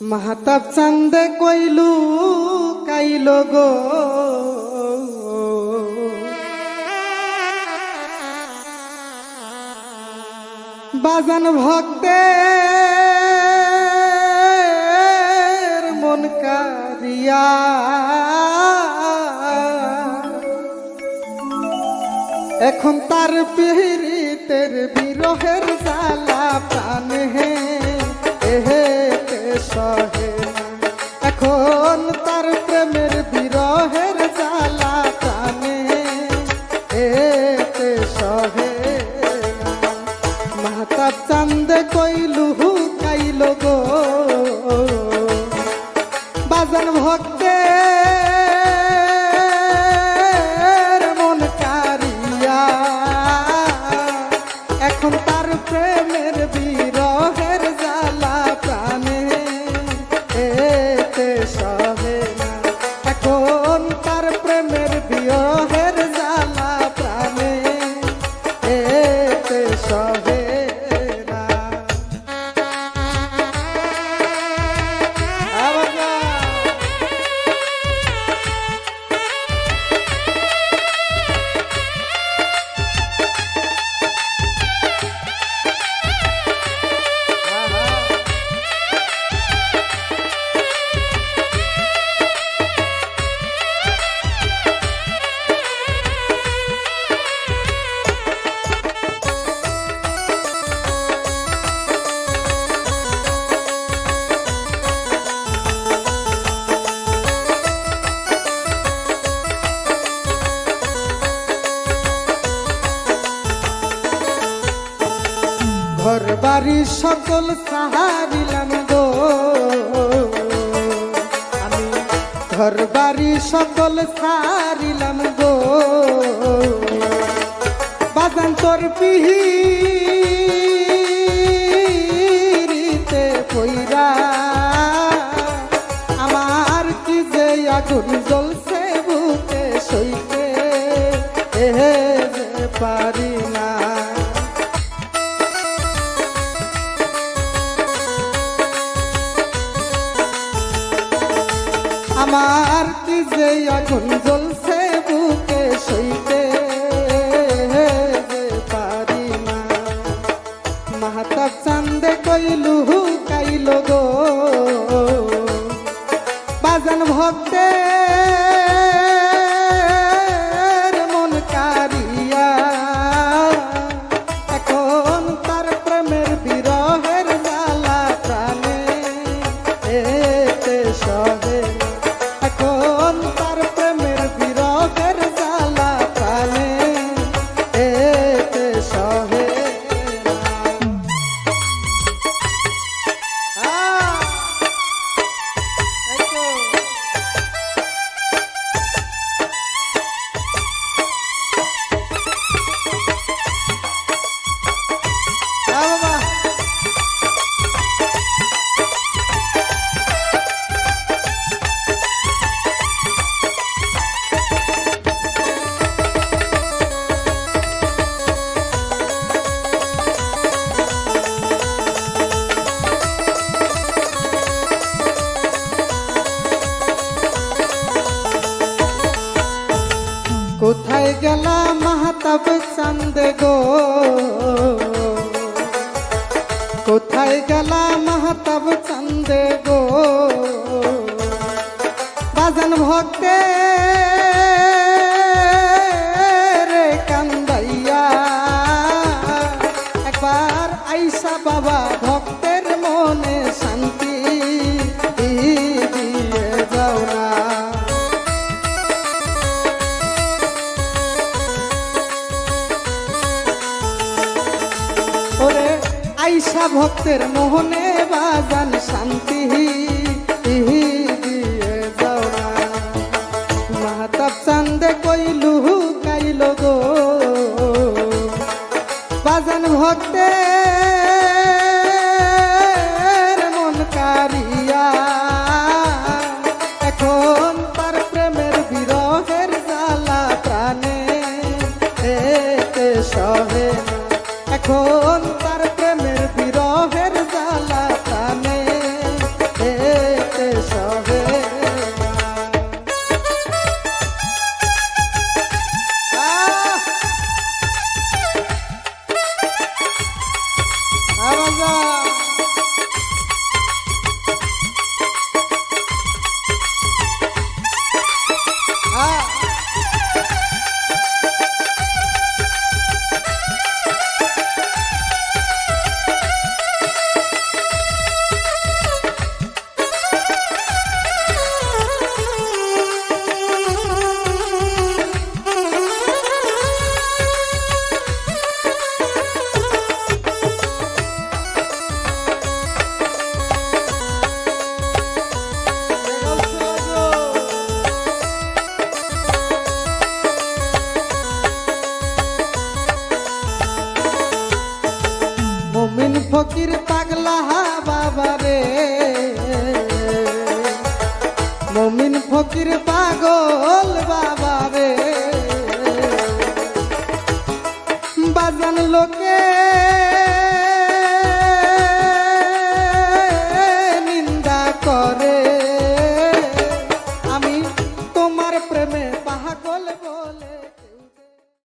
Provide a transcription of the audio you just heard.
মাহাতাব চান্দে কইলু, কাইল গো। বাজান ভক্তে মন কারিয়া এখন তার পিহিরিতের বিরহের জ্বালা প্রাণ হে। এখন তার প্রেমের বিরহের জ্বালা প্রাণ এতে সহে। মাতা চান্দে কইলু কাইল গো। বাজান ভক্তের এতে সহে বাড়ি সকল সাহারিলাম গো। আমি ঘর বাড়ি সকল সারিলাম গো। বাজান তোর পিহিতে পইরা কি জ্বলছে বুকে সইতে, এ যে পারি আগুন জ্বলছে বুকে সইতে পারি না। মাহাতাব চান্দে কইলু কাইল গো। বাজান ভক্তের কোথায় গেলা মাহাতাব চান্দে গো। কোথায় গেলা মাহাতাব চান্দে গো? বাজান ভক্তে রে কান্দাইয়া, একবার আইসা বাবা আইসা ভক্তের মোহনে বাজান শান্তি দিয়ে যাও না। মাহাতাব চান্দে কইলু, কাইল গো। বাজান ভক্তের